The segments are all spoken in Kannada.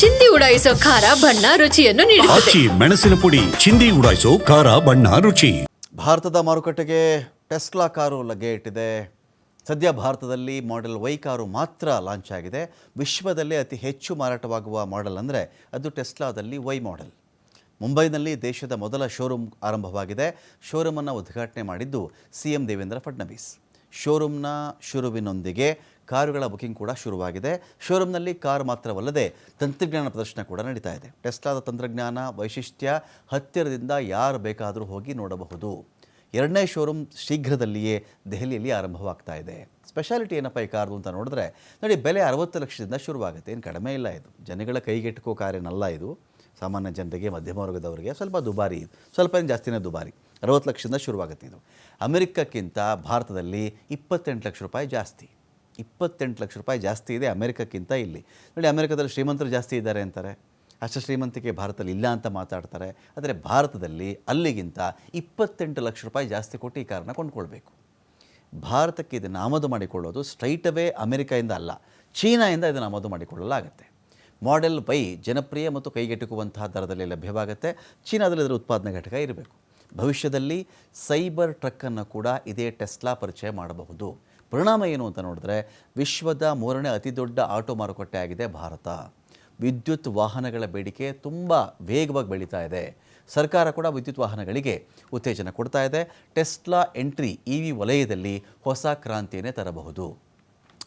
ಚಿಂದಿ ಉಡಾಯಿಸೋ ಖಾರ ಬಣ್ಣ ರುಚಿಯನ್ನು ನೀಡುತ್ತದೆ. ಆಚಿ ಮೆಣಸಿನ ಪುಡಿ ಚಿಂದಿ ಉಡಾಯಿಸೋ ಖಾರ ಬಣ್ಣ ರುಚಿ. ಭಾರತದ ಮಾರುಕಟ್ಟೆಗೆ ಟೆಸ್ಲಾ ಕಾರು ಲಗ್ಗೆ ಇಟ್ಟಿದೆ ಸದ್ಯ ಭಾರತದಲ್ಲಿ ಮಾಡೆಲ್ ವೈ ಕಾರು ಮಾತ್ರ ಲಾಂಚ್ ಆಗಿದೆ. ವಿಶ್ವದಲ್ಲೇ ಅತಿ ಹೆಚ್ಚು ಮಾರಾಟವಾಗುವ ಮಾಡೆಲ್ ಅಂದರೆ ಅದು ಟೆಸ್ಲಾದಲ್ಲಿ ವೈ ಮಾಡೆಲ್ ಮುಂಬೈನಲ್ಲಿ ದೇಶದ ಮೊದಲ ಶೋರೂಮ್ ಆರಂಭವಾಗಿದೆ. ಶೋರೂಮನ್ನು ಉದ್ಘಾಟನೆ ಮಾಡಿದ್ದು ಸಿ ಎಂ ದೇವೇಂದ್ರ ಫಡ್ನವೀಸ್. ಶೋರೂಮ್ನ ಶುರುವಿನೊಂದಿಗೆ ಕಾರುಗಳ ಬುಕಿಂಗ್ ಕೂಡ ಶುರುವಾಗಿದೆ. ಶೋರೂಮ್ನಲ್ಲಿ ಕಾರ್ ಮಾತ್ರವಲ್ಲದೆ ತಂತ್ರಜ್ಞಾನ ಪ್ರದರ್ಶನ ಕೂಡ ನಡೀತಾ ಇದೆ. ಟೆಸ್ಲಾದ ತಂತ್ರಜ್ಞಾನ, ವೈಶಿಷ್ಟ್ಯ, ಹತ್ತಿರದಿಂದ ಯಾರು ಬೇಕಾದರೂ ಹೋಗಿ ನೋಡಬಹುದು. ಎರಡನೇ ಶೋರೂಮ್ ಶೀಘ್ರದಲ್ಲಿಯೇ ದೆಹಲಿಯಲ್ಲಿ ಆರಂಭವಾಗ್ತಾ ಇದೆ. ಸ್ಪೆಷಾಲಿಟಿ ಏನಪ್ಪ ಈ ಕಾರ್ದು ಅಂತ ನೋಡಿದ್ರೆ, ನೋಡಿ ಬೆಲೆ ಅರವತ್ತು ಲಕ್ಷದಿಂದ ಶುರುವಾಗುತ್ತೆ. ಏನು ಕಡಿಮೆ ಇಲ್ಲ ಇದು. ಜನಗಳ ಕೈಗೆಟುಕೋ ಕಾರೇನಲ್ಲ ಇದು. ಸಾಮಾನ್ಯ ಜನರಿಗೆ, ಮಧ್ಯಮ ವರ್ಗದವರಿಗೆ ಸ್ವಲ್ಪ ದುಬಾರಿ ಇದು. ಸ್ವಲ್ಪ ಏನು ಜಾಸ್ತಿನೇ ದುಬಾರಿ. ಅರವತ್ತು ಲಕ್ಷದಿಂದ ಶುರುವಾಗುತ್ತೆ ಇದು. ಅಮೆರಿಕಕ್ಕಿಂತ ಭಾರತದಲ್ಲಿ ಇಪ್ಪತ್ತೆಂಟು ಲಕ್ಷ ರೂಪಾಯಿ ಜಾಸ್ತಿ. ಇಪ್ಪತ್ತೆಂಟು ಲಕ್ಷ ರೂಪಾಯಿ ಜಾಸ್ತಿ ಇದೆ ಅಮೆರಿಕಕ್ಕಿಂತ ಇಲ್ಲಿ. ನೋಡಿ, ಅಮೆರಿಕದಲ್ಲಿ ಶ್ರೀಮಂತರು ಜಾಸ್ತಿ ಇದ್ದಾರೆ ಅಂತಾರೆ. ಅಷ್ಟು ಶ್ರೀಮಂತಿಕೆ ಭಾರತದಲ್ಲಿ ಇಲ್ಲ ಅಂತ ಮಾತಾಡ್ತಾರೆ. ಆದರೆ ಭಾರತದಲ್ಲಿ ಅಲ್ಲಿಗಿಂತ ಇಪ್ಪತ್ತೆಂಟು ಲಕ್ಷ ರೂಪಾಯಿ ಜಾಸ್ತಿ ಕೊಟ್ಟು ಈ ಕಾರನ್ನ ಕೊಂಡ್ಕೊಳ್ಬೇಕು. ಭಾರತಕ್ಕೆ ಇದನ್ನು ಆಮದು ಮಾಡಿಕೊಳ್ಳೋದು ಸ್ಟ್ರೈಟ್ ಅವೇ ಅಲ್ಲ. ಚೀನಾಯಿಂದ ಇದನ್ನು ಆಮದು ಮಾಡಿಕೊಳ್ಳಲಾಗುತ್ತೆ. ಮಾಡೆಲ್ ಬೈ ಜನಪ್ರಿಯ ಮತ್ತು ಕೈಗೆಟುಕುವಂತಹ ದರದಲ್ಲಿ ಲಭ್ಯವಾಗುತ್ತೆ. ಚೀನಾದಲ್ಲಿ ಇದರ ಉತ್ಪಾದನಾ ಘಟಕ ಇರಬೇಕು. ಭವಿಷ್ಯದಲ್ಲಿ ಸೈಬರ್ ಟ್ರಕ್ಕನ್ನು ಕೂಡ ಇದೇ ಟೆಸ್ಲಾ ಪರಿಚಯ ಮಾಡಬಹುದು. ಪರಿಣಾಮ ಏನು ಅಂತ ನೋಡಿದ್ರೆ ವಿಶ್ವದ ಮೂರನೇ ಅತಿ ದೊಡ್ಡ ಆಟೋ ಮಾರುಕಟ್ಟೆ ಆಗಿದೆ ಭಾರತ. ವಿದ್ಯುತ್ ವಾಹನಗಳ ಬೇಡಿಕೆ ತುಂಬ ವೇಗವಾಗಿ ಬೆಳೀತಾ ಇದೆ. ಸರ್ಕಾರ ಕೂಡ ವಿದ್ಯುತ್ ವಾಹನಗಳಿಗೆ ಉತ್ತೇಜನ ಕೊಡ್ತಾ ಇದೆ. ಟೆಸ್ಲಾ ಎಂಟ್ರಿ ಇ ವಿ ವಲಯದಲ್ಲಿ ಹೊಸ ಕ್ರಾಂತಿಯನ್ನೇ ತರಬಹುದು.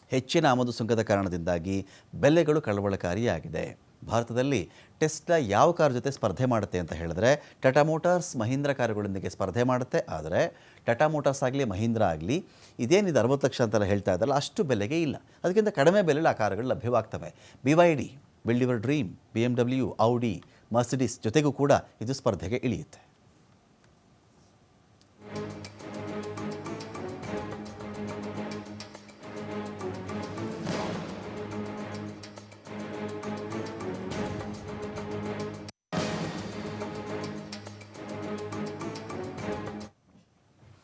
ಹೆಚ್ಚಿನ ಆಮದು ಸುಂಕದ ಕಾರಣದಿಂದಾಗಿ ಬೆಲೆಗಳು ಕಳವಳಕಾರಿಯಾಗಿದೆ. ಭಾರತದಲ್ಲಿ ಟೆಸ್ಲಾ ಯಾವ ಕಾರ್ ಜೊತೆ ಸ್ಪರ್ಧೆ ಮಾಡುತ್ತೆ ಅಂತ ಹೇಳಿದ್ರೆ, ಟಾಟಾ ಮೋಟಾರ್ಸ್ ಮಹೀಂದ್ರ ಕಾರುಗಳೊಂದಿಗೆ ಸ್ಪರ್ಧೆ ಮಾಡುತ್ತೆ. ಆದರೆ ಟಾಟಾ ಮೋಟಾರ್ಸ್ ಆಗಲಿ, ಮಹೀಂದ್ರ ಆಗಲಿ ಇದೇನಿದೆ ಅರವತ್ತು ಲಕ್ಷ ಅಂತೆಲ್ಲ ಹೇಳ್ತಾ ಇದ್ದಲ್ಲ ಅಷ್ಟು ಬೆಲೆಗೆ ಇಲ್ಲ. ಅದಕ್ಕಿಂತ ಕಡಿಮೆ ಬೆಲೆಯಲ್ಲಿ ಆ ಕಾರುಗಳು ಲಭ್ಯವಾಗ್ತವೆ. B Y D build your dream B M W Audi Mercedes ಜೊತೆಗೂ ಕೂಡ ಇದು ಸ್ಪರ್ಧೆಗೆ ಇಳಿಯುತ್ತೆ.